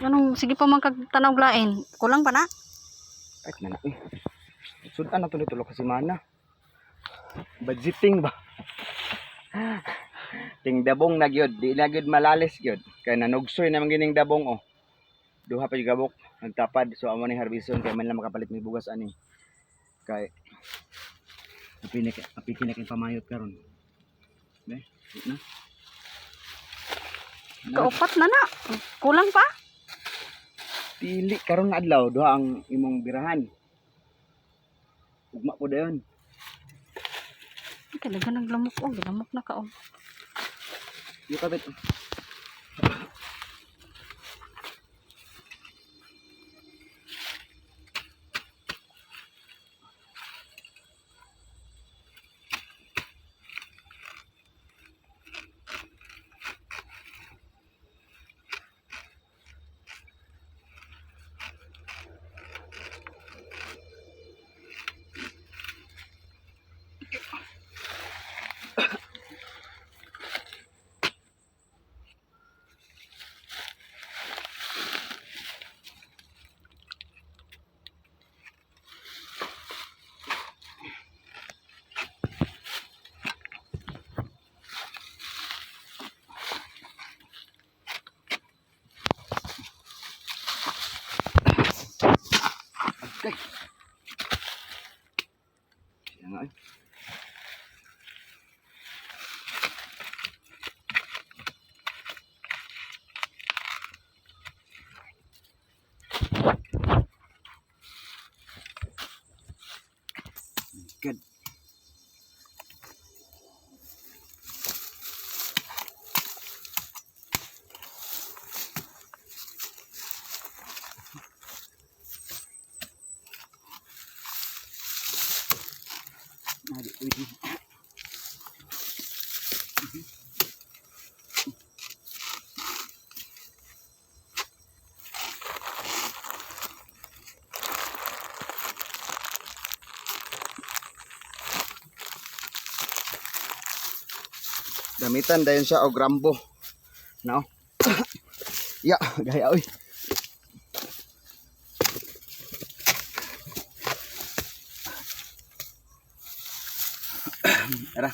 Anong sige pa man kag tanaw lain. Kulang pa na. Kahit na na eh. Sudan na tuloy-tuloy kasi mana. Budgeting ba? Ting dabong na gyud, di na gyud malalis gyud. Kay nanugsoy naman gining dabong oh. Duha pa gabok, nagtapad. So amo ni harbison kay man lang makapalit mi bugas ani. Kay apinik apikinak yung pamayot karon. Na. Na, Kaupat na na. Kulang pa. Pili karon nga adlaw duha ang imong birahan. Ugma po dayon. Kailangan naglamok oh, gilamok na ka oh. Yung kabit. Okay. Siya Good. Nadi, wait, wait. Gamitan dayon siya og rambo. No? ya, gaya oy. Tara.